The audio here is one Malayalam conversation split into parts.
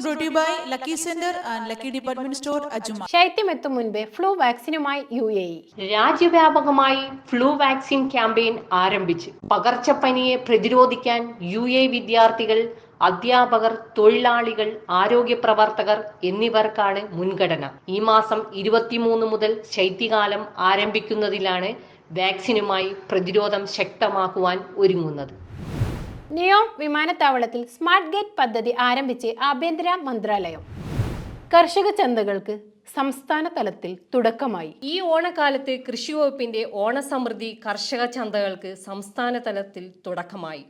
This news brought to you by Lucky Center and Lucky Department Store, Ajuma. ശൈത്യമെത്തും മുൻപേ ഫ്ലൂ വാക്സിനുമായി യു എ ഇ. രാജ്യവ്യാപകമായി ഫ്ലൂ വാക്സിൻ ക്യാമ്പയിൻ ആരംഭിച്ചു പകർച്ചപ്പനിയെ പ്രതിരോധിക്കാൻ യു എ വിദ്യാർത്ഥികൾ അധ്യാപകർ തൊഴിലാളികൾ ആരോഗ്യ പ്രവർത്തകർ എന്നിവർക്കാണ് മുൻഗണന. ഈ മാസം ഇരുപത്തിമൂന്ന് മുതൽ ശൈത്യകാലം ആരംഭിക്കുന്നതിലാണ് വാക്സിനുമായി പ്രതിരോധം ശക്തമാക്കുവാൻ ഒരുങ്ങുന്നത്. നിയോം വിമാനത്താവളത്തിൽ സ്മാർട്ട് ഗേറ്റ് പദ്ധതി ആരംഭിച്ച് ആഭ്യന്തര മന്ത്രാലയം. കർഷക ചന്തകൾക്ക് സംസ്ഥാന തലത്തിൽ തുടക്കമായി. ഈ ഓണക്കാലത്ത് കൃഷി വകുപ്പിന്റെ ഓണസമൃദ്ധി കർഷക ചന്തകൾക്ക് സംസ്ഥാന തലത്തിൽ തുടക്കമായി.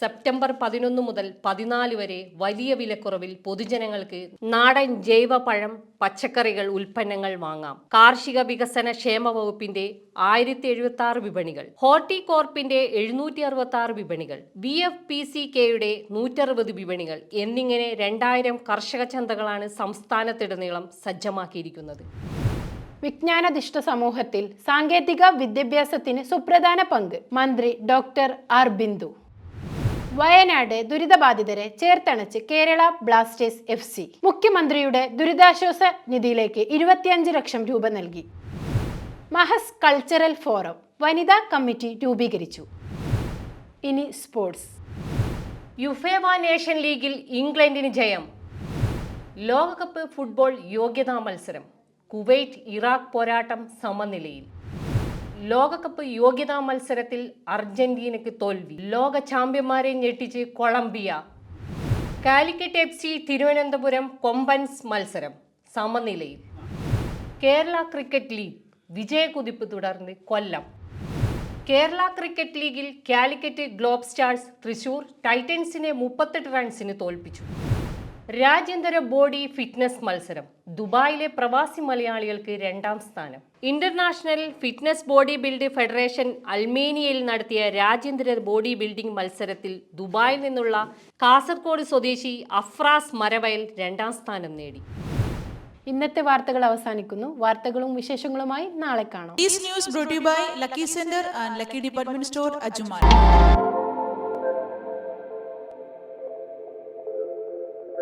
സെപ്റ്റംബർ പതിനൊന്ന് മുതൽ പതിനാല് വരെ വലിയ വിലക്കുറവിൽ പൊതുജനങ്ങൾക്ക് നാടൻ ജൈവ പഴം പച്ചക്കറികൾ ഉൽപ്പന്നങ്ങൾ വാങ്ങാം. കാർഷിക വികസന ക്ഷേമ വകുപ്പിന്റെ ആയിരത്തി എഴുപത്തി ആറ് വിപണികൾ. ഹോർട്ടികോർപ്പിന്റെ എഴുന്നൂറ്റി അറുപത്തി ആറ് വിപണികൾ. ബി എഫ് പി സി കെയുടെ നൂറ്ററുപത് വിപണികൾ എന്നിങ്ങനെ രണ്ടായിരം കർഷക ചന്തകളാണ് സംസ്ഥാനത്തിടനീളം സജ്ജമാക്കിയിരിക്കുന്നത്. വിജ്ഞാനധിഷ്ഠ സമൂഹത്തിൽ സാങ്കേതിക വിദ്യാഭ്യാസത്തിന് സുപ്രധാന പങ്ക് മന്ത്രി ഡോക്ടർ ആർ ബിന്ദു. വയനാട് ദുരിതബാധിതരെ ചേർത്തണച്ച് കേരള ബ്ലാസ്റ്റേഴ്സ് എഫ് സി. മുഖ്യമന്ത്രിയുടെ ദുരിതാശ്വാസ നിധിയിലേക്ക് ഇരുപത്തിയഞ്ച് ലക്ഷം രൂപ നൽകി. മഹസ് കൾച്ചറൽ ഫോറം വനിതാ കമ്മിറ്റി രൂപീകരിച്ചു. ഇനി സ്പോർട്സ്. യുഫേവ നേഷൻ ലീഗിൽ ഇംഗ്ലണ്ടിന് ജയം. ലോകകപ്പ് ഫുട്ബോൾ യോഗ്യതാ മത്സരം. കുവൈറ്റ് ഇറാഖ് പോരാട്ടം സമനിലയിൽ. ലോകകപ്പ് യോഗ്യതാ മത്സരത്തിൽ അർജന്റീനയ്ക്ക് തോൽവി. ലോക ചാമ്പ്യന്മാരെ ഞെട്ടിച്ച് Colombia. Calicut F C Thiruvananthapuram Kombans മത്സരം. സമനിലയിൽ. കേരള ക്രിക്കറ്റ് ലീഗ് വിജയകുതിപ്പ് തുടർന്ന് കൊല്ലം. കേരള ക്രിക്കറ്റ് ലീഗിൽ കാലിക്കറ്റ് ഗ്ലോബ് സ്റ്റാർസ് തൃശൂർ ടൈറ്റൻസിനെ മുപ്പത്തെട്ട് റൺസിന് തോൽപ്പിച്ചു. രാജ്യാന്തര ബോഡി ഫിറ്റ്നസ് മത്സരം. ദുബായിലെ പ്രവാസി മലയാളികൾക്ക് രണ്ടാം സ്ഥാനം. International fitness body build federation അൽമേനിയയിൽ നടത്തിയ രാജ്യാന്തര ബോഡി ബിൽഡിംഗ് മത്സരത്തിൽ ദുബായിൽ നിന്നുള്ള കാസർഗോഡ് സ്വദേശി അഫ്രാസ് മരവയൽ രണ്ടാം സ്ഥാനം നേടി. ഇന്നത്തെ വാർത്തകൾ അവസാനിക്കുന്നു. വാർത്തകളും വിശേഷങ്ങളുമായി നാളെ കാണാം. Lucky Centre and Lucky Department Store Lucky